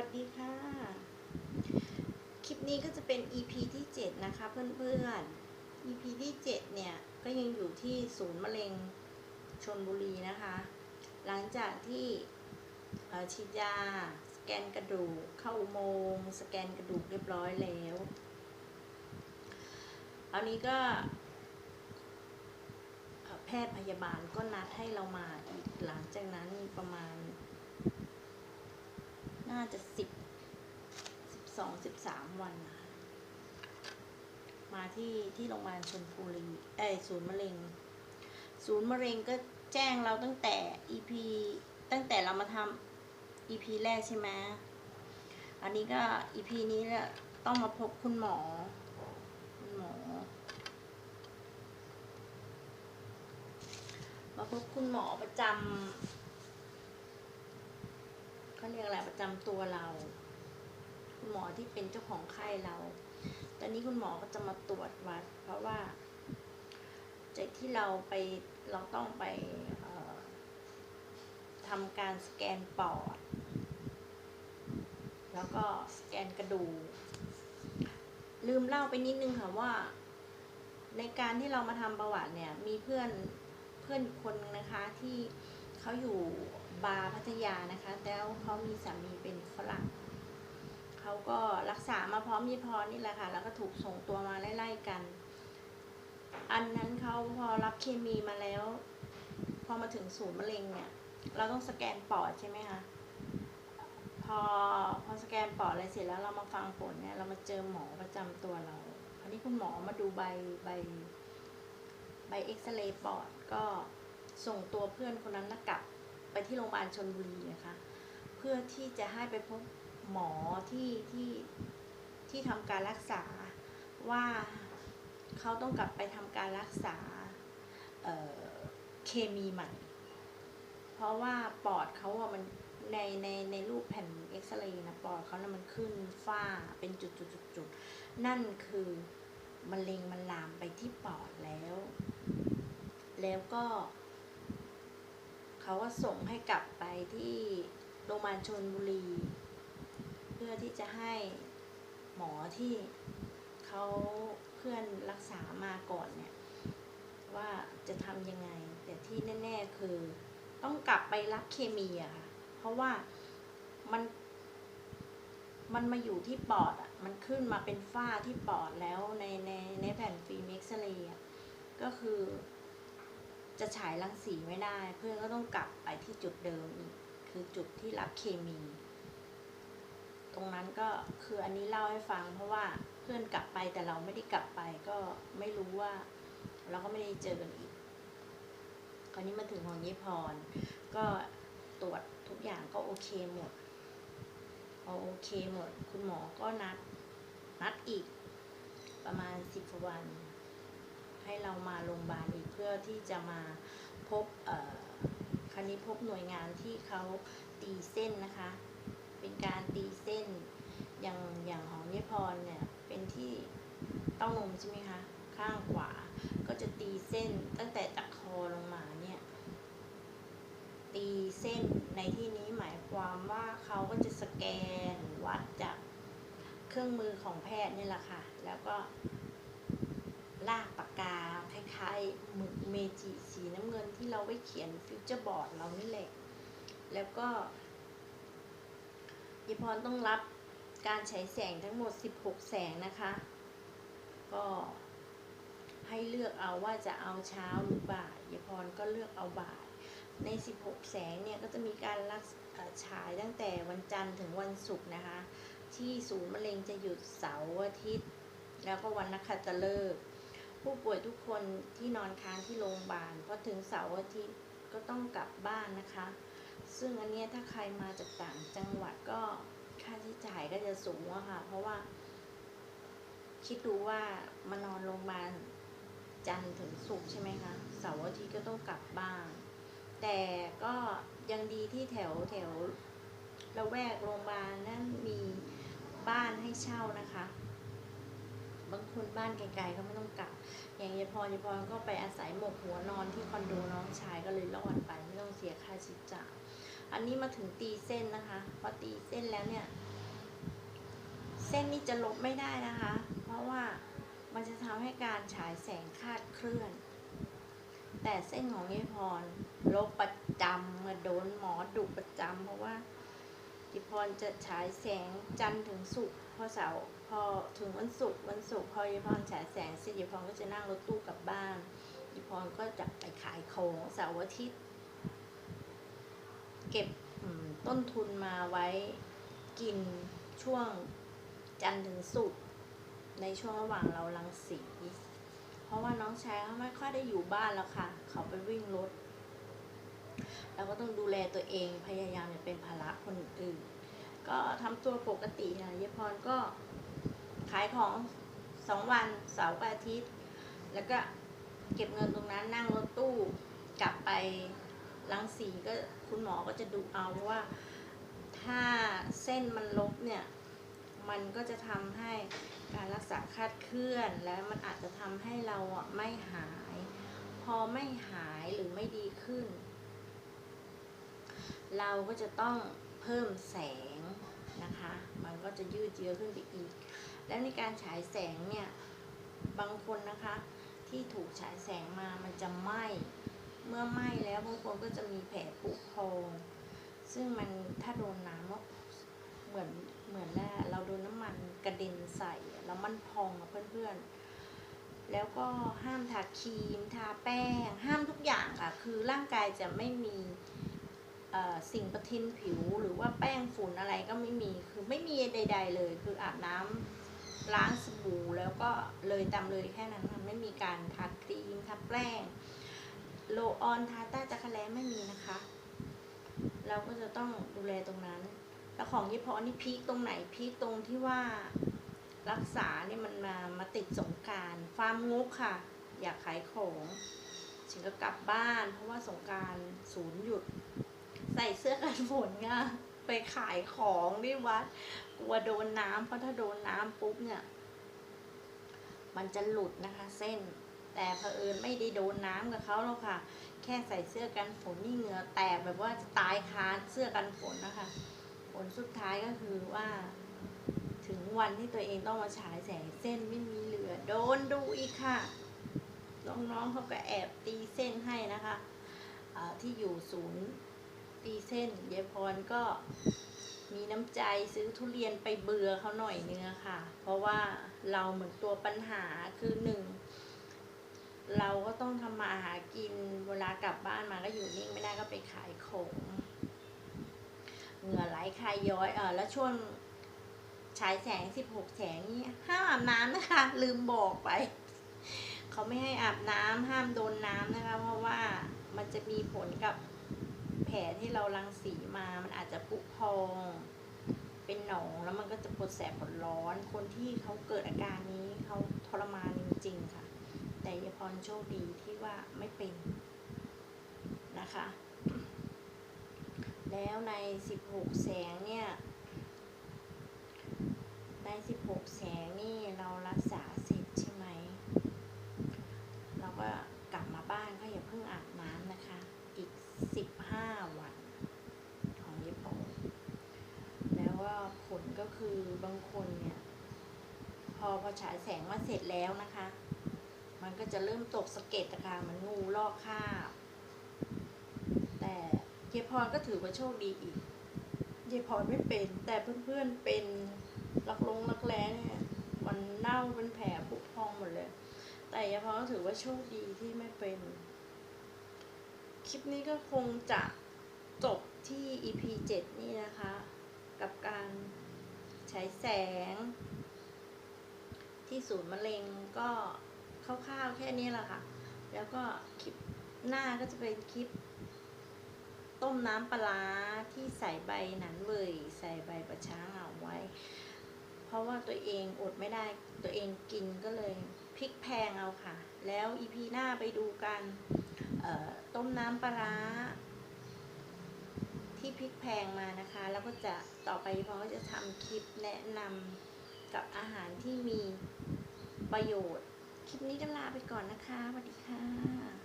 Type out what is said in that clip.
วัสดีค่ะ คลิปนี้ก็จะเป็น EP ที่ 7 นะคะ เพื่อนๆ EP ที่ 7 เนี่ย ก็ยังอยู่ที่ศูนย์มะเร็งชนบุรีนะคะ หลังจากที่ฉีดยา สแกนกระดูก เข้าอุโมงสแกนกระดูกเรียบร้อยแล้วตอนนี้ก็แพทย์พยาบาลก็นัดให้เรามาอีกหลังจากนั้นประมาณ น่าจะสิบสิบสองสิบสามวันนะคะมาที่ที่โรงพยาบาลชนบุรีเอ้ยศูนย์มะเร็ง ศูนย์มะเร็งก็แจ้งเราตั้งแต่ EP ตั้งแต่เรามาทำ EP แรกใช่ไหมอันนี้ก็ EP นี้เนี่ยต้องมาพบคุณหมอ คุณหมอ มาพบคุณหมอประจำ เขาเรียกอะไรประจำตัวเรา คุณหมอที่เป็นเจ้าของไข้เรา ตอนนี้คุณหมอก็จะมาตรวจวัด เพราะว่าจากที่เราไปเราต้องไปทำการสแกนปอด แล้วก็สแกนกระดูกลืมเล่าไปนิดนึงค่ะว่า ในการที่เรามาทำประวัติเนี่ย มีเพื่อนเพื่อนคนนะคะที่เขาอยู่ บาร์พัทยานะคะ แล้วเขามีสามีเป็นฝรั่งเขาก็รักษามาพร้อมยี่พรนี่แหละค่ะ แล้วก็ถูกส่งตัวมาไล่ๆกัน อันนั้นเขาพอรับเคมีมาแล้ว พอมาถึงศูนย์มะเร็งเนี่ย เราต้องสแกนปอดใช่ไหมคะพอพอสแกนปอดอะไรเสร็จแล้วเรามาฟังผลเนี่ย เรามาเจอหมอประจำตัวเราคราวนี้คุณหมอมาดูใบใบใบเอ็กซเรย์ปอดก็ส่งตัวเพื่อนคนนั้นนะกลับ ไปที่โรงพยาบาลชนบุรีนะคะ เพื่อที่จะให้ไปพบหมอที่ที่ที่ทำการรักษาว่าเขาต้องกลับไปทำการรักษาเเคมีใหม่ เพราะว่าปอดเขาอะมันในในในรูปแผ่นเอ็กซเรย์นะปอดเขานะมันขึ้นฝ้าเป็นจุดจุดจุดจุดนั่นคือมะเร็งมันลามไปที่ปอดแล้ว แล้วก็ เขาก็ส่งให้กลับไปที่โรงพยาบาลชนบุรี เพื่อที่จะให้หมอที่เขาเพื่อนรักษามาก่อนเนี่ย ว่าจะทำยังไง แต่ที่แน่ ๆ คือต้องกลับไปรับเคมีอะค่ะ เพราะว่ามัน มันมาอยู่ที่ปอดอะมันขึ้นมาเป็นฝ้าที่ปอดแล้วในในในแผ่นฟิล์มเอ็กซเรย์ก็คือ จะฉายรังสีไม่ได้ เพื่อนก็ต้องกลับไปที่จุดเดิมอีกคือจุดที่รับเคมี ตรงนั้นก็คืออันนี้เล่าให้ฟัง เพราะว่าเพื่อนกลับไปแต่เราไม่ได้กลับไปก็ไม่รู้ว่า เราก็ไม่ได้เจอกันอีกคราวนี้มาถึงของยี่พร ก็ตรวจทุกอย่างก็โอเคหมดพอโอเคหมด คุณหมอก็นัด นัดอีกประมาณสิบวัน ให้เรามาโรงพยาบาลอีกเพื่อที่จะมาพบคราวนี้พบหน่วยงานที่เขาตีเส้นนะคะ เป็นการตีเส้นอย่างอย่างของนิพรเนี่ยเป็นที่เต้านมใช่ไหมคะข้างขวาก็จะตีเส้นตั้งแต่จากคอลงมาเนี่ยตีเส้นในที่นี้หมายความว่าเขาก็จะสแกนวัดจากเครื่องมือของแพทย์นี่แหละค่ะ แล้วก็ ลากปากกาคล้ายๆหมึกเมจิสีน้ำเงินที่เราไว้เขียนฟิวเจอร์บอร์ดเรานี่แหละ แล้วก็ยายพรต้องรับการฉายแสงทั้งหมด 16 แสงนะคะ ก็ให้เลือกเอาว่าจะเอาเช้าหรือบ่ายยายพรก็เลือกเอาบ่าย ใน 16 แสงเนี่ยก็จะมีการรักฉายตั้งแต่วันจันทร์ถึงวันศุกร์นะคะ ที่ศูนย์มะเร็งจะหยุดเสาร์อาทิตย์ แล้วก็วันนักขัตฤกษ์ ผู้ป่วยทุกคนที่นอนค้างที่โรงพยาบาลพอถึงเสาร์อาทิตย์ก็ต้องกลับบ้านนะคะ ซึ่งอันนี้ถ้าใครมาจากต่างจังหวัดก็ค่าใช้จ่ายก็จะสูงอะค่ะ เพราะว่า คิดดูว่ามานอนโรงพยาบาลจันทร์ถึงศุกร์ใช่ไหมคะเสาร์อาทิตย์ก็ต้องกลับบ้านแต่ก็ยังดีที่แถวแถวละแวกโรงพยาบาลนั้นมีบ้านให้เช่านะคะ บางคนบ้านไกลๆก็ไม่ต้องกลับ อย่างยายพรยายพรก็ไปอาศัยหมกหัวนอนที่คอนโดน้องชายก็เลยรอดไปไม่ต้องเสียค่าใช้จ่ายอันนี้มาถึงตีเส้นนะคะพอตีเส้นแล้วเนี่ย เส้นนี้จะลบไม่ได้นะคะ เพราะว่ามันจะทำให้การฉายแสงคาดเคลื่อน แต่เส้นของยายพรลบประจำมาโดนหมอดุประจำเพราะว่า ยายพรจะฉายแสงจันทร์ถึงศุกร์พอเสาร์พอถึงวันศุกร์วันศุกร์พอยายพรฉายแสงเสร็จยายพรก็จะนั่งรถตู้กลับบ้านยายพรก็จะไปขายของเสาร์อาทิตย์ เก็บต้นทุนมาไว้กินช่วงจันทร์ถึงศุกร์ในช่วงระหว่างเราลังสี เพราะว่าน้องชายเขาไม่ค่อยได้อยู่บ้านแล้วค่ะ เขาไปวิ่งรถ เราก็ต้องดูแลตัวเองพยายามอย่าเป็นภาระคนอื่น ก็ทำตัวปกติค่ะยายพรก็ขายของสองวันเสาร์กับอาทิตย์ แล้วก็เก็บเงินตรงนั้นนั่งรถตู้กลับไปลังสีก็คุณหมอก็จะดูเอาว่า ถ้าเส้นมันลบเนี่ย มันก็จะทำให้การรักษาคลาดเคลื่อน และมันอาจจะทำให้เราอะไม่หาย พอไม่หายหรือไม่ดีขึ้น เราก็จะต้องเพิ่มแสงนะคะ มันก็จะยืดเยื้อขึ้นไปอีก และในการฉายแสงเนี่ย บางคนนะคะที่ถูกฉายแสงมามันจะไหม้ เมื่อไหม้แล้วบางคนก็จะมีแผลผุพอง ซึ่งมันถ้าโดนน้ำก็เหมือนเหมือนแล้เราโดนน้ำมันกระเด็นใส่แล้วมันพองอะเพื่อนๆ แล้วก็ห้ามทาครีม ทาแป้ง ห้ามทุกอย่างค่ะ คือร่างกายจะไม่มี สิ่งประทินผิวหรือว่าแป้งฝุ่นอะไรก็ไม่มีคือไม่มีใด ๆ เลย คืออาบน้ำล้างสบู่แล้วก็เลยตามเลยแค่นั้นมันไม่มีการทาครีมทาแป้งโลออนทาต้าจักรแล้ไม่มีนะคะ เราก็จะต้องดูแลตรงนั้น แล้วของยี่พอนี่พีคตรงไหนพีคตรงที่ว่ารักษาเนี่ยมันมามาติดสงการฟาร์มงกค่ะ อยากขายของฉันก็กลับบ้าน เพราะว่าสงการศูนย์หยุด ใส่เสื้อกันฝนค่ะไปขายของที่วัดกลัวโดนน้ำเพราะถ้าโดนน้ำปุ๊บเนี่ย มันจะหลุดนะคะ เส้น แต่เผอิญไม่ได้โดนน้ำกับเขาหรอกค่ะ แค่ใส่เสื้อกันฝนนี่เหงื่อแตกแบบว่าจะตายคาเสื้อกันฝนนะคะ ผลสุดท้ายก็คือว่า ถึงวันที่ตัวเองต้องมาฉายแสงเส้นไม่มีเหลือ โดนดูอีกค่ะน้องๆเขาก็แอบตีเส้นให้นะคะที่อยู่ศูนย์ ตีเส้นยายพรก็มีน้ำใจซื้อทุเรียนไปเบือเขาหน่อยเนื้อค่ะ เพราะว่าเราเหมือนตัวปัญหาคือหนึ่งเราก็ต้องทำมาหากินเวลากลับบ้านมาก็อยู่นิ่งไม่ได้ก็ไปขายของเหงื่อไหลคายย้อยเออแล้วช่วงฉายแสง16แสงนี่ห้ามอาบน้ำนะคะ ลืมบอกไป เขาไม่ให้อาบน้ำห้ามโดนน้ำนะคะ เพราะว่ามันจะมีผลกับ ลที่เรารังสีมา มันอาจจะปุพอง เป็นหนองแล้วมันก็จะปวดแสบปวดร้อน คนที่เขาเกิดอาการนี้เขาทรมานจริงๆค่ะ แต่ยายพรโชคดีที่ว่าไม่เป็นนะคะ แล้วใน 16 แสงเนี่ยใน 16 แสงนี่เรารักษาเสร็จใช่ไหม เราก็กลับมาบ้านก็อย่าเพิ่งอาบน้ำนะคะ อีก 15 วันของยายพรแล้วก็ผลก็คือบางคนเนี่ย พอพอฉายแสงมาเสร็จแล้วนะคะ มันก็จะเริ่มตกสะเก็ดอะค่ะมันงูลอกคราบ แต่เยพรก็ถือว่าโชคดีอีกเยพรไม่เป็น แต่เพื่อนๆเป็นรักลงรักแร้เนี่ยมันเน่าเป็นแผลผุพองหมดเลย แต่เยายพรก็ถือว่าโชคดีที่ไม่เป็น คลิปนี้ก็คงจะจบที่ EP 7 นี่นะคะ กับการใช้แสง ที่ศูนย์มะเร็งก็คร่าวๆแค่นี้แหละค่ะ แล้วก็คลิปหน้าก็จะเป็นคลิป ต้มน้ำปลาที่ใส่ใบหนันเวยใส่ใบประช้างเอาไว้ เพราะว่าตัวเองอดไม่ได้ตัวเองกินก็เลยพริกแพงเอาค่ะ แล้วอีพีหน้าไปดูกัน ต้มน้ำปลาร้าที่พริกแพงมานะคะ แล้วก็จะต่อไปพอก็จะทำคลิปแนะนำกับอาหารที่มีประโยชน์ คลิปนี้จะลาไปก่อนนะคะสวัสดีค่ะ